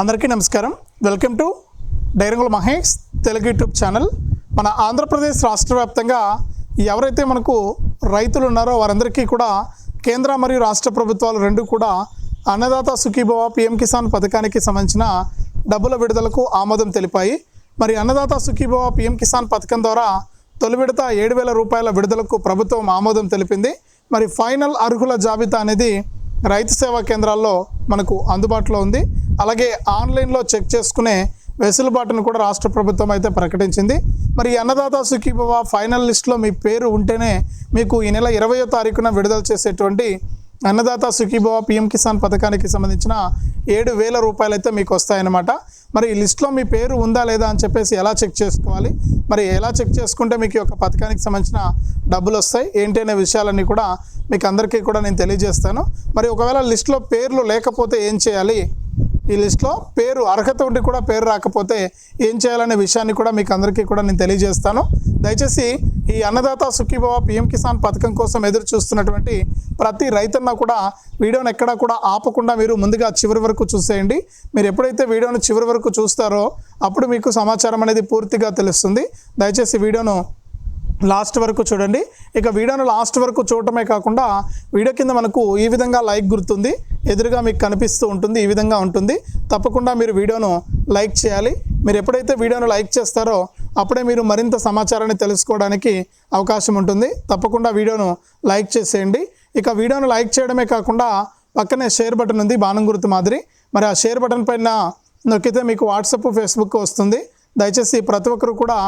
అందరికీ నమస్కారం. Welcome to Dairangula Mahesh Telugu YouTube channel. మన ఆంధ్రప్రదేశ్ రాష్ట్ర వ్యాప్తంగా ఎవరైతే మనకు రైతులు ఉన్నారో వారందరికీ కూడా కేంద్ర మరియు రాష్ట్ర ప్రభుత్వాలు రెండు కూడా అన్నదాత సుఖీభవ పిఎం కిసాన్ పథకానికి సంబంధించిన డబ్బుల విడుదలకు ఆమోదం తెలిపాయి. మరి అన్నదాత సుఖీభవ పిఎం కిసాన్ పథకం ద్వారా తొలి విడత ఏడు వేల రూపాయల విడుదలకు ప్రభుత్వం ఆమోదం తెలిపింది. మరి ఫైనల్ అర్హుల జాబితా అనేది రైతు సేవా కేంద్రాల్లో మనకు అందుబాటులో ఉంది. అలాగే ఆన్లైన్లో చెక్ చేసుకునే వెసులుబాటును కూడా రాష్ట్ర ప్రభుత్వం అయితే ప్రకటించింది. మరి అన్నదాత సుఖీభవ ఫైనల్ లిస్ట్లో మీ పేరు ఉంటేనే మీకు ఈ నెల ఇరవయో తారీఖున విడుదల చేసేటువంటి అన్నదాత సుఖీభవ పిఎం కిసాన్ పథకానికి సంబంధించిన ఏడు వేల రూపాయలు అయితే మీకు వస్తాయన్నమాట. మరి ఈ లిస్ట్లో మీ పేరు ఉందా లేదా అని చెప్పేసి ఎలా చెక్ చేసుకోవాలి? మరి ఎలా చెక్ చేసుకుంటే మీకు ఒక యొక్క పథకానికి సంబంధించిన డబ్బులు వస్తాయి? ఏంటి అనే విషయాలన్నీ కూడా మీకు అందరికీ కూడా నేను తెలియజేస్తాను. మరి ఒకవేళ లిస్ట్లో పేర్లు లేకపోతే ఏం చేయాలి? ఈ లిస్ట్లో పేరు అర్హత ఉండి కూడా పేరు రాకపోతే ఏం చేయాలనే విషయాన్ని కూడా మీకు అందరికీ కూడా నేను తెలియజేస్తాను. దయచేసి ఈ అన్నదాత సుఖీభవ పిఎం కిసాన్ పథకం కోసం ఎదురు చూస్తున్నటువంటి ప్రతి రైతన్న కూడా వీడియోని ఎక్కడా కూడా ఆపకుండా మీరు ముందుగా చివరి వరకు చూసేయండి. మీరు ఎప్పుడైతే వీడియోను చివరి వరకు చూస్తారో అప్పుడు మీకు సమాచారం అనేది పూర్తిగా తెలుస్తుంది. దయచేసి వీడియోను లాస్ట్ వరకు చూడండి. ఇక వీడియోను లాస్ట్ వరకు చూడటమే కాకుండా వీడియో కింద మనకు ఈ విధంగా లైక్ గుర్తుంది. ఎదురుగా మీకు కనిపిస్తూ ఉంటుంది ఈ విధంగా ఉంటుంది. తప్పకుండా మీరు వీడియోను లైక్ చేయాలి. మీరు ఎప్పుడైతే వీడియోను లైక్ చేస్తారో అప్పుడే మీరు మరింత సమాచారాన్ని తెలుసుకోవడానికి అవకాశం ఉంటుంది. తప్పకుండా వీడియోను లైక్ చేసేయండి. ఇక వీడియోను లైక్ చేయడమే కాకుండా పక్కనే షేర్ బటన్ ఉంది బాణం గుర్తు మాదిరి. మరి ఆ షేర్ బటన్ పైన నొక్కితే మీకు వాట్సాప్ ఫేస్బుక్ వస్తుంది. దయచేసి ప్రతి ఒక్కరు కూడా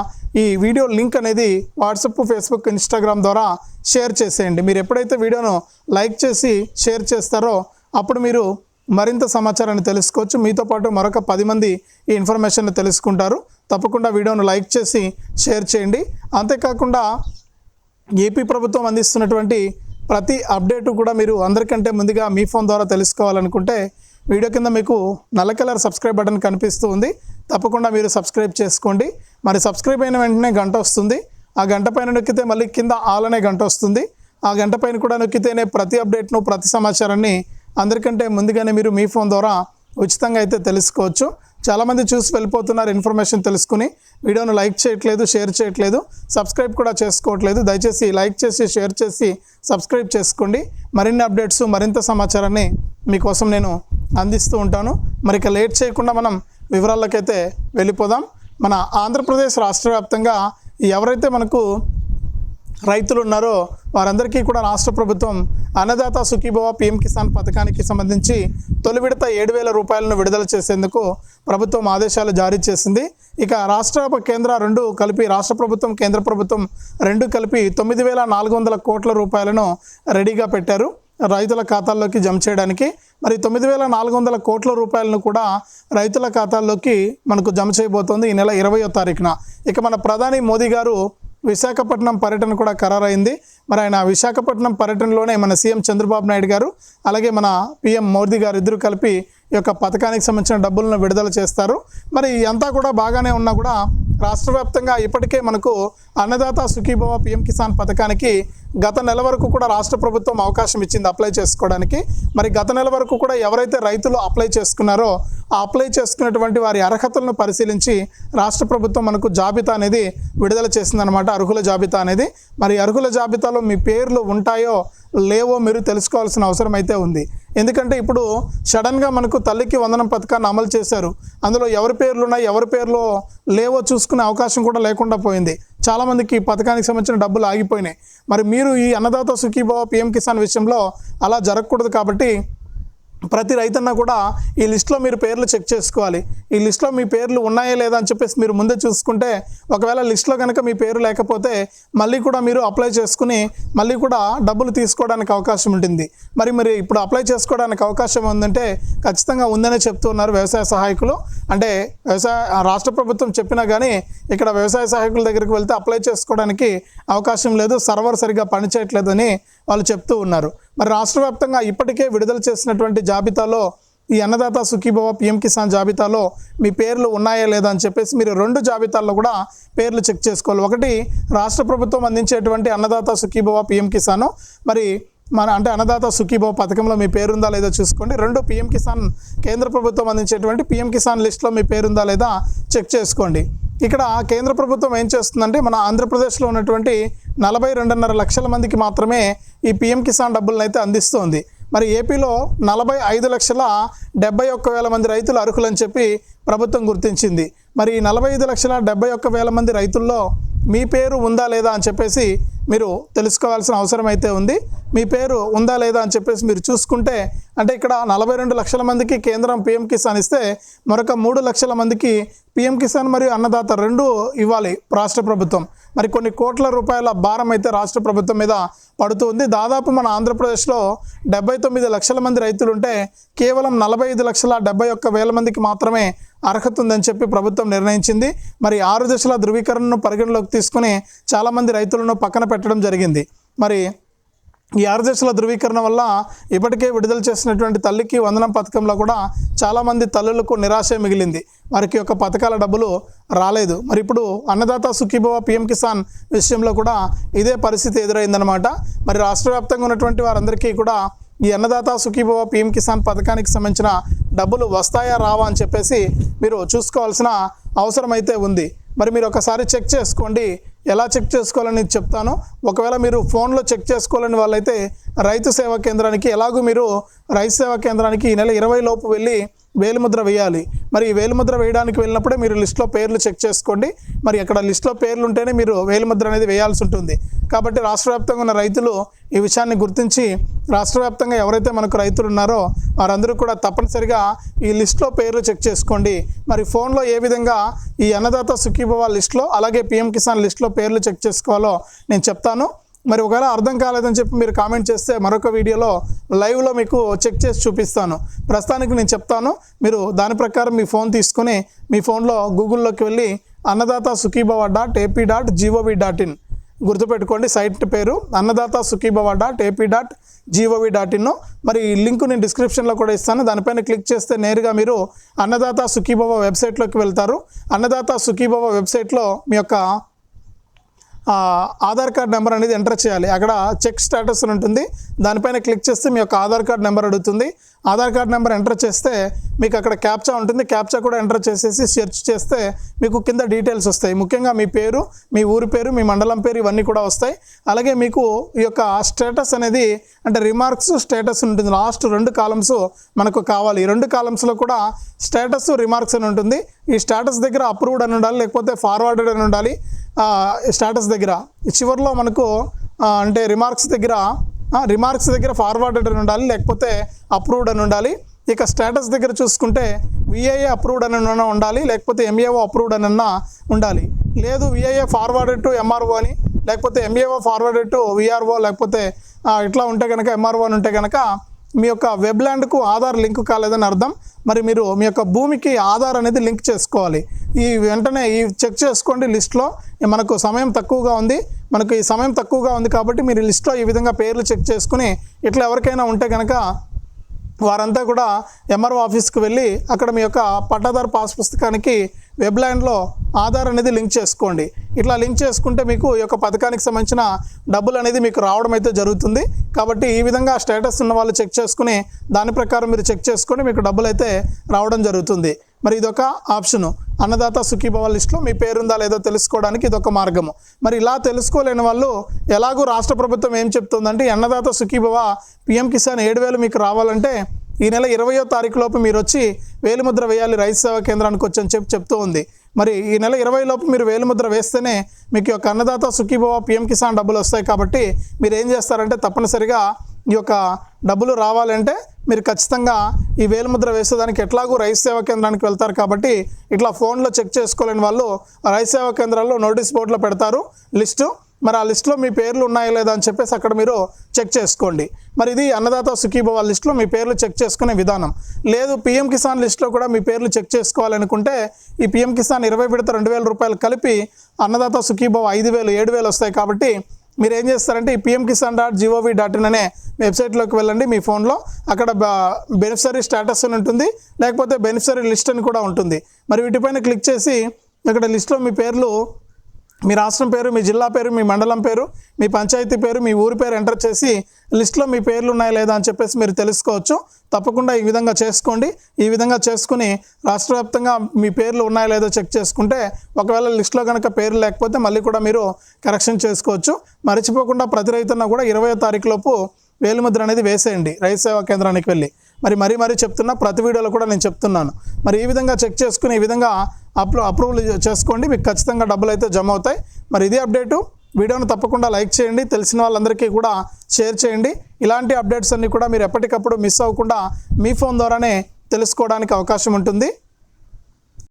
ఈ వీడియో లింక్ అనేది వాట్సప్ ఫేస్బుక్ ఇన్స్టాగ్రామ్ ద్వారా షేర్ చేసేయండి. మీరు ఎప్పుడైతే వీడియోను లైక్ చేసి షేర్ చేస్తారో అప్పుడు మీరు మరింత సమాచారాన్ని తెలుసుకోవచ్చు. మీతో పాటు మరొక పది మంది ఈ ఇన్ఫర్మేషన్ తెలుసుకుంటారు. తప్పకుండా వీడియోను లైక్ చేసి షేర్ చేయండి. అంతేకాకుండా ఏపీ ప్రభుత్వం అందిస్తున్నటువంటి ప్రతి అప్డేటు కూడా మీరు అందరికంటే ముందుగా మీ ఫోన్ ద్వారా తెలుసుకోవాలనుకుంటే వీడియో కింద మీకు నల్ల కలర్ సబ్స్క్రైబ్ బటన్ కనిపిస్తూ ఉంది. తప్పకుండా మీరు సబ్స్క్రైబ్ చేసుకోండి. మరి సబ్స్క్రైబ్ అయిన వెంటనే గంట వస్తుంది. ఆ గంట పైన నొక్కితే మళ్ళీ కింద ఆల్ అనే గంట వస్తుంది. ఆ గంట పైన కూడా నొక్కితేనే ప్రతి అప్డేట్ను ప్రతి సమాచారాన్ని అందరికంటే ముందుగానే మీరు మీ ఫోన్ ద్వారా ఉచితంగా అయితే తెలుసుకోవచ్చు. చాలామంది చూసి వెళ్ళిపోతున్నారు ఇన్ఫర్మేషన్ తెలుసుకుని. వీడియోను లైక్ చేయట్లేదు షేర్ చేయట్లేదు సబ్స్క్రైబ్ కూడా చేసుకోవట్లేదు. దయచేసి లైక్ చేసి షేర్ చేసి సబ్స్క్రైబ్ చేసుకోండి. మరిన్ని అప్డేట్స్ మరింత సమాచారాన్ని మీకోసం నేను అందిస్తూ ఉంటాను. మరి ఇక లేట్ చేయకుండా మనం వివరాలకైతే వెళ్ళిపోదాం. మన ఆంధ్రప్రదేశ్ రాష్ట్ర వ్యాప్తంగా ఎవరైతే మనకు రైతులు ఉన్నారో వారందరికీ కూడా రాష్ట్ర ప్రభుత్వం అన్నదాత సుఖీభవ పిఎం కిసాన్ పథకానికి సంబంధించి తొలి విడత ఏడు వేల రూపాయలను విడుదల చేసేందుకు ప్రభుత్వం ఆదేశాలు జారీ చేసింది. ఇక రాష్ట్ర కేంద్ర రెండు కలిపి రాష్ట్ర ప్రభుత్వం కేంద్ర ప్రభుత్వం రెండు కలిపి తొమ్మిది వేల నాలుగు వందల కోట్ల రూపాయలను రెడీగా పెట్టారు. రైతుల ఖాతాల్లోకి జమ చేయడానికి మరి తొమ్మిది వేల నాలుగు వందల కోట్ల రూపాయలను కూడా రైతుల ఖాతాల్లోకి మనకు జమ చేయబోతోంది ఈ నెల ఇరవయో తారీఖున. ఇక మన ప్రధాని మోదీ గారు విశాఖపట్నం పర్యటన కూడా ఖరారైంది. మరి ఆయన విశాఖపట్నం పర్యటనలోనే మన సీఎం చంద్రబాబు నాయుడు గారు అలాగే మన పిఎం మోదీ గారు ఇద్దరు కలిపి ఈ యొక్క పథకానికి సంబంధించిన డబ్బులను విడుదల చేస్తారు. మరి అంతా కూడా బాగానే ఉన్నా కూడా రాష్ట్ర వ్యాప్తంగా ఇప్పటికే మనకు అన్నదాత సుఖీభవ పిఎం కిసాన్ పథకానికి గత నెల వరకు కూడా రాష్ట్ర ప్రభుత్వం అవకాశం ఇచ్చింది అప్లై చేసుకోవడానికి. మరి గత నెల వరకు కూడా ఎవరైతే రైతులు అప్లై చేసుకున్నారో ఆ అప్లై చేసుకున్నటువంటి వారి అర్హతలను పరిశీలించి రాష్ట్ర ప్రభుత్వం మనకు జాబితా అనేది విడుదల చేసిందనమాట అర్హుల జాబితా అనేది. మరి అర్హుల జాబితాలో మీ పేర్లు ఉంటాయో లేవో మీరు తెలుసుకోవాల్సిన అవసరం అయితే ఉంది. ఎందుకంటే ఇప్పుడు సడన్గా మనకు తల్లికి వందనం పథకాన్ని అమలు చేశారు. అందులో ఎవరి పేర్లు ఉన్నాయి ఎవరి పేర్లు లేవో చూసుకునే అవకాశం కూడా లేకుండా పోయింది. చాలామందికి ఈ పథకానికి సంబంధించిన డబ్బులు ఆగిపోయినాయి. మరి మీరు ఈ అన్నదాత సుఖీభావ పిఎం కిసాన్ విషయంలో అలా జరగకూడదు కాబట్టి ప్రతి రైతన్న కూడా ఈ లిస్ట్లో మీరు పేర్లు చెక్ చేసుకోవాలి. ఈ లిస్ట్లో మీ పేర్లు ఉన్నాయా లేదా అని చెప్పేసి మీరు ముందే చూసుకుంటే ఒకవేళ లిస్ట్లో కనుక మీ పేరు లేకపోతే మళ్ళీ కూడా మీరు అప్లై చేసుకుని మళ్ళీ కూడా డబ్బులు తీసుకోవడానికి అవకాశం ఉంటుంది. మరి మరి ఇప్పుడు అప్లై చేసుకోవడానికి అవకాశం ఉందంటే ఖచ్చితంగా ఉందనే చెప్తున్నారు వ్యవసాయ సహాయకులు. అంటే వ్యవసాయ రాష్ట్ర ప్రభుత్వం చెప్పినా కానీ ఇక్కడ వ్యవసాయ సహాయకుల దగ్గరికి వెళ్తే అప్లై చేసుకోవడానికి అవకాశం లేదు సర్వర్ సరిగ్గా పనిచేయట్లేదని వాళ్ళు చెప్తూ ఉన్నారు. మరి రాష్ట్ర వ్యాప్తంగా ఇప్పటికే విడుదల చేసినటువంటి జాబితాలో ఈ అన్నదాత సుఖీభవ పిఎం కిసాన్ జాబితాలో మీ పేర్లు ఉన్నాయా లేదా అని చెప్పేసి మీరు రెండు జాబితాల్లో కూడా పేర్లు చెక్ చేసుకోవాలి. ఒకటి రాష్ట్ర ప్రభుత్వం అందించేటువంటి అన్నదాత సుఖీభవ పిఎం కిసాను. మరి మన అంటే అన్నదాత సుఖీభవ పథకంలో మీ పేరుందా లేదో చూసుకోండి. రెండు పిఎం కిసాన్ కేంద్ర ప్రభుత్వం అందించేటువంటి పిఎం కిసాన్ లిస్ట్లో మీ పేరుందా లేదా చెక్ చేసుకోండి. ఇక్కడ కేంద్ర ప్రభుత్వం ఏం చేస్తుందంటే మన ఆంధ్రప్రదేశ్లో ఉన్నటువంటి నలభై రెండున్నర లక్షల మందికి మాత్రమే ఈ పిఎం కిసాన్ డబ్బులను అయితే అందిస్తోంది. మరి ఏపీలో నలభై ఐదు లక్షల డెబ్బై ఒక్క వేల మంది రైతులు అర్హులని చెప్పి ప్రభుత్వం గుర్తించింది. మరి ఈ నలభై ఐదు లక్షల డెబ్బై ఒక్క వేల మంది రైతుల్లో మీ పేరు ఉందా లేదా అని చెప్పేసి మీరు తెలుసుకోవాల్సిన అవసరం అయితే ఉంది. మీ పేరు ఉందా లేదా అని చెప్పేసి మీరు చూసుకుంటే అంటే ఇక్కడ నలభై రెండు లక్షల మందికి కేంద్రం పిఎం కిసాన్ ఇస్తే మరొక మూడు లక్షల మందికి పిఎం కిసాన్ మరియు అన్నదాత రెండు ఇవ్వాలి రాష్ట్ర ప్రభుత్వం. మరి కొన్ని కోట్ల రూపాయల భారం అయితే రాష్ట్ర ప్రభుత్వం మీద పడుతుంది. దాదాపు మన ఆంధ్రప్రదేశ్లో డెబ్బై తొమ్మిది లక్షల మంది రైతులు ఉంటే కేవలం నలభై ఐదు లక్షల డెబ్బై ఒక్క వేల మందికి మాత్రమే అర్హత ఉందని చెప్పి ప్రభుత్వం నిర్ణయించింది. మరి ఆరు దశల ధృవీకరణను పరిగణలోకి తీసుకుని చాలామంది రైతులను పక్కన పెట్టడం జరిగింది. మరి ఈ ఆరు దశల ధృవీకరణ వల్ల ఇప్పటికే విడుదల చేసినటువంటి తల్లికి వందనం పథకంలో కూడా చాలామంది తల్లులకు నిరాశ మిగిలింది. వారికి యొక్క పథకాల డబ్బులు రాలేదు. మరి ఇప్పుడు అన్నదాత సుఖీభవ పిఎం కిసాన్ విషయంలో కూడా ఇదే పరిస్థితి ఎదురైందనమాట మరి రాష్ట్ర వ్యాప్తంగా ఉన్నటువంటి వారందరికీ కూడా ఈ అన్నదాత సుఖీభవ పిఎం కిసాన్ పథకానికి సంబంధించిన డబ్బులు వస్తాయా రావా అని చెప్పేసి మీరు చూసుకోవాల్సిన అవసరం అయితే ఉంది. మరి మీరు ఒకసారి చెక్ చేసుకోండి. ఎలా చెక్ చేసుకోవాలని చెప్తాను. ఒకవేళ మీరు ఫోన్లో చెక్ చేసుకోవాలని వాళ్ళైతే రైతు సేవా కేంద్రానికి ఎలాగూ మీరు రైతు సేవా కేంద్రానికి ఈ నెల ఇరవై లోపు వెళ్ళి వేలిముద్ర వేయాలి. మరి ఈ వేలిముద్ర వేయడానికి వెళ్ళినప్పుడే మీరు లిస్ట్లో పేర్లు చెక్ చేసుకోండి. మరి అక్కడ లిస్ట్లో పేర్లు ఉంటేనే మీరు వేలిముద్ర అనేది వేయాల్సి ఉంటుంది. కాబట్టి రాష్ట్ర వ్యాప్తంగా ఉన్న రైతులు ఈ విషయాన్ని గుర్తించి రాష్ట్ర వ్యాప్తంగా ఎవరైతే మనకు రైతులు ఉన్నారో వారందరూ కూడా తప్పనిసరిగా ఈ లిస్ట్లో పేర్లు చెక్ చేసుకోండి. మరి ఫోన్లో ఏ విధంగా ఈ అన్నదాత సుఖీభవ లిస్ట్లో అలాగే పిఎం కిసాన్ లిస్ట్లో పేర్లు చెక్ చేసుకోవాలో నేను చెప్తాను. మరి ఒకవేళ అర్థం కాలేదని చెప్పి మీరు కామెంట్ చేస్తే మరొక వీడియోలో లైవ్లో మీకు చెక్ చేసి చూపిస్తాను. ప్రస్తుతానికి నేను చెప్తాను. మీరు దాని ప్రకారం మీ ఫోన్ తీసుకుని మీ ఫోన్లో గూగుల్లోకి వెళ్ళి Annadata Sukhibhava dot AP dot gov dot in గుర్తుపెట్టుకోండి. సైట్ పేరు Annadata Sukhibhava dot AP dot gov dot in. మరి ఈ లింక్ నేను డిస్క్రిప్షన్లో కూడా ఇస్తాను. దానిపైన క్లిక్ చేస్తే నేరుగా మీరు అన్నదాత సుఖీభవ వెబ్సైట్లోకి వెళ్తారు. అన్నదాత సుఖీభవ వెబ్సైట్లో మీ యొక్క ఆధార్ కార్డ్ నెంబర్ అనేది ఎంటర్ చేయాలి. అక్కడ చెక్ స్టేటస్ ఉంటుంది. దానిపైన క్లిక్ చేస్తే మీ యొక్క ఆధార్ కార్డ్ నెంబర్ అడుగుతుంది. ఆధార్ కార్డ్ నెంబర్ ఎంటర్ చేస్తే మీకు అక్కడ క్యాప్చా ఉంటుంది. క్యాప్చా కూడా ఎంటర్ చేసేసి సెర్చ్ చేస్తే మీకు కింద డీటెయిల్స్ వస్తాయి. ముఖ్యంగా మీ పేరు మీ ఊరి పేరు మీ మండలం పేరు ఇవన్నీ కూడా వస్తాయి. అలాగే మీకు ఈ యొక్క స్టేటస్ అనేది అంటే రిమార్క్స్ స్టేటస్ ఉంటుంది. లాస్ట్ రెండు కాలమ్స్ మనకు కావాలి. ఈ రెండు కాలమ్స్లో కూడా స్టేటస్ రిమార్క్స్ అని ఉంటుంది. ఈ స్టేటస్ దగ్గర అప్రూవ్డ్ అని ఉండాలి లేకపోతే ఫార్వర్డెడ్ అని ఉండాలి. స్టేటస్ దగ్గర. చివరిలో మనకు అంటే రిమార్క్స్ దగ్గర రిమార్క్స్ దగ్గర ఫార్వర్డ్ అని ఉండాలి లేకపోతే అప్రూవ్డ్ అని ఉండాలి. ఇక స్టేటస్ దగ్గర చూసుకుంటే విఐఏ అప్రూవ్డ్ అని ఉండాలి లేకపోతే ఎంఏఓ అప్రూవ్డ్ అని ఉండాలి. లేదు విఐఏ ఫార్వర్డ్ టు ఎంఆర్ఓ అని లేకపోతే ఎంఏఓ ఫార్వర్డ్ టు విఆర్ఓ లేకపోతే ఇట్లా ఉంటే కనుక ఎంఆర్ఓ అని ఉంటే కనుక మీ యొక్క వెబ్ ల్యాండ్కు ఆధార్ లింక్ కాలేదని అర్థం. మరి మీరు మీ యొక్క భూమికి ఆధార్ అనేది లింక్ చేసుకోవాలి. ఈ వెంటనే ఈ చెక్ చేసుకోండి లిస్ట్లో. మనకు సమయం తక్కువగా ఉంది. మనకు ఈ సమయం తక్కువగా ఉంది కాబట్టి మీరు లిస్ట్లో ఈ విధంగా పేర్లు చెక్ చేసుకుని ఇట్లా ఎవరికైనా ఉంటే కనుక వారంతా కూడా ఎంఆర్ఓ ఆఫీస్కి వెళ్ళి అక్కడ మీ యొక్క పట్టాదారు పాస్ పుస్తకానికి వెబ్లైన్లో ఆధార్ అనేది లింక్ చేసుకోండి. ఇట్లా లింక్ చేసుకుంటే మీకు ఈ యొక్క పథకానికి సంబంధించిన డబ్బులు అనేది మీకు రావడం అయితే జరుగుతుంది. కాబట్టి ఈ విధంగా స్టేటస్ ఉన్న వాళ్ళు చెక్ చేసుకుని దాని ప్రకారం మీరు చెక్ చేసుకొని మీకు డబ్బులు అయితే రావడం జరుగుతుంది. మరి ఇదొక ఆప్షను. అన్నదాత సుఖీభవ లిస్ట్లో మీ పేరుందా లేదో తెలుసుకోవడానికి ఇదొక మార్గము. మరి ఇలా తెలుసుకోలేని వాళ్ళు ఎలాగూ రాష్ట్ర ప్రభుత్వం ఏం చెప్తుందంటే అన్నదాత సుఖీభవ పిఎం కిసాన్ ఏడు వేలు మీకు రావాలంటే ఈ నెల ఇరవయో తారీఖు లోపు మీరు వచ్చి వేలిముద్ర వేయాలి రైతు సేవా కేంద్రానికి వచ్చి అని చెప్పి చెప్తూ ఉంది. మరి ఈ నెల ఇరవై లోపు మీరు వేలిముద్ర వేస్తేనే మీకు యొక్క అన్నదాత సుఖీభవ పిఎం కిసాన్ డబ్బులు వస్తాయి కాబట్టి మీరు ఏం చేస్తారంటే తప్పనిసరిగా ఈ యొక్క డబ్బులు రావాలంటే మీరు ఖచ్చితంగా ఈ వేలిముద్ర వేసేదానికి ఎట్లాగూ రైతు సేవా కేంద్రానికి వెళ్తారు కాబట్టి ఇట్లా ఫోన్లో చెక్ చేసుకోలేని వాళ్ళు రైతు సేవా కేంద్రాల్లో నోటీస్ బోర్డులో పెడతారు. లిస్టు. మరి ఆ లిస్టులో మీ పేర్లు ఉన్నాయా లేదా అని చెప్పేసి అక్కడ మీరు చెక్ చేసుకోండి. మరి ఇది అన్నదాత సుఖీభవ లిస్ట్లో మీ పేర్లు చెక్ చేసుకునే విధానం. లేదు పిఎం కిసాన్ లిస్ట్లో కూడా మీ పేర్లు చెక్ చేసుకోవాలనుకుంటే ఈ పిఎం కిసాన్ ఇరవై విడత రెండు వేల రూపాయలు కలిపి అన్నదాత సుఖీభవ ఐదు వేలు ఏడు వేలు వస్తాయి కాబట్టి మీరు ఏం చేస్తారంటే ఈ PM Kisan dot gov dot in అనే వెబ్సైట్లోకి వెళ్ళండి మీ ఫోన్లో. అక్కడ బెనిఫిషరీ స్టేటస్ అని ఉంటుంది. లేకపోతే బెనిఫిషరీ లిస్ట్ అని కూడా ఉంటుంది. మరి వీటిపైన క్లిక్ చేసి అక్కడ లిస్ట్లో మీ పేర్లు మీ రాష్ట్రం పేరు మీ జిల్లా పేరు మీ మండలం పేరు మీ పంచాయతీ పేరు మీ ఊరి పేరు ఎంటర్ చేసి లిస్ట్లో మీ పేర్లు ఉన్నాయా లేదా అని చెప్పేసి మీరు తెలుసుకోవచ్చు. తప్పకుండా ఈ విధంగా చేసుకోండి. ఈ విధంగా చేసుకుని రాష్ట్ర వ్యాప్తంగా మీ పేర్లు ఉన్నాయా లేదో చెక్ చేసుకుంటే ఒకవేళ లిస్ట్లో కనుక పేర్లు లేకపోతే మళ్ళీ కూడా మీరు కరెక్షన్ చేసుకోవచ్చు. మర్చిపోకుండా ప్రతి రైతున్న కూడా ఇరవై తారీఖు లోపు వేలిముద్ర అనేది వేసేయండి. రైతు సేవా కేంద్రానికి వెళ్ళి. మరి మరీ మరీ చెప్తున్నా ప్రతి వీడియోలో కూడా నేను చెప్తున్నాను. మరి ఈ విధంగా చెక్ చేసుకుని ఈ విధంగా అప్రూ అప్రూవల్ చేసుకోండి. మీకు ఖచ్చితంగా డబ్బులు అయితే జమ అవుతాయి. మరి ఇదే అప్డేటు. వీడియోను తప్పకుండా లైక్ చేయండి. తెలిసిన వాళ్ళందరికీ కూడా షేర్ చేయండి. ఇలాంటి అప్డేట్స్ అన్నీ కూడా మీరు ఎప్పటికప్పుడు మిస్ అవ్వకుండా మీ ఫోన్ ద్వారానే తెలుసుకోవడానికి అవకాశం ఉంటుంది.